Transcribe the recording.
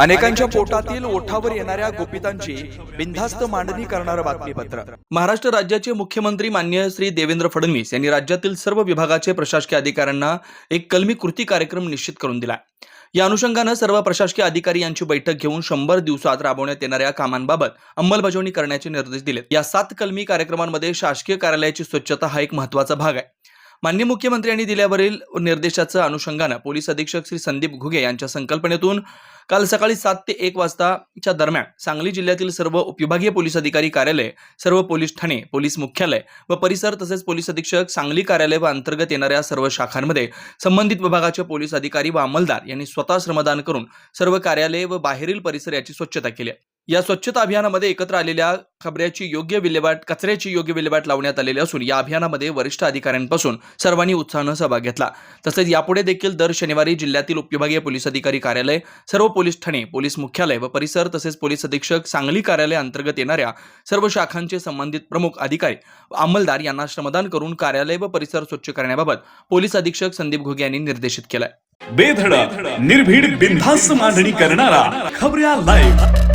अनेकांच्या पोटातील ओठावर येणाऱ्या गोपितांची बिनधास्त मांडणी करणारं बातमीपत्र. महाराष्ट्र राज्याचे मुख्यमंत्री मान्य श्री देवेंद्र फडणवीस यांनी राज्यातील सर्व विभागाचे प्रशासकीय अधिकाऱ्यांना एक कलमी कृती कार्यक्रम निश्चित करून दिला. या अनुषंगानं सर्व प्रशासकीय अधिकारी यांची बैठक घेऊन शंभर दिवसात राबवण्यात येणाऱ्या कामांबाबत अंमलबजावणी करण्याचे निर्देश दिले या सात कलमी कार्यक्रमांमध्ये शासकीय कार्यालयाची स्वच्छता हा एक महत्त्वाचा भाग आहे. मान्य मुख्यमंत्री यांनी दिल्यावरील निर्देशाचं अनुषंगानं पोलीस अधीक्षक श्री संदीप घुगे यांच्या संकल्पनेतून काल सकाळी सात ते एक वाजताच्या दरम्यान सांगली जिल्ह्यातील सर्व उपविभागीय पोलीस अधिकारी कार्यालय सर्व पोलीस ठाणे पोलीस मुख्यालय व परिसर तसेच पोलीस अधीक्षक सांगली कार्यालय व अंतर्गत येणाऱ्या सर्व शाखांमध्ये संबंधित विभागाचे पोलीस अधिकारी व अंमलदार यांनी स्वतः श्रमदान करून सर्व कार्यालय व बाहेरील परिसर याची स्वच्छता केली आहे. या स्वच्छता अभियानामध्ये एकत्र आलेल्या खबऱ्याची योग्य विल्हेवाट कचऱ्याची योग्य विल्हेवाट लावण्यात आलेली असून या अभियानामध्ये वरिष्ठ अधिकाऱ्यांपासून सर्वांनी उत्साहानं सहभाग घेतला. तसेच यापुढे देखील दर शनिवारी जिल्ह्यातील उपविभागीय पोलीस अधिकारी कार्यालय सर्व पोलीस ठाणे पोलीस मुख्यालय व परिसर तसेच पोलीस अधीक्षक सांगली कार्यालय अंतर्गत येणाऱ्या सर्व शाखांचे संबंधित प्रमुख अधिकारी व अंमलदार यांना श्रमदान करून कार्यालय व परिसर स्वच्छ करण्याबाबत पोलीस अधीक्षक संदीप घोगे यांनी निर्देशित केलाय. बेधडक निर्भीड बिनधास्त मांडणी करणारा खबऱ्या लाईव्ह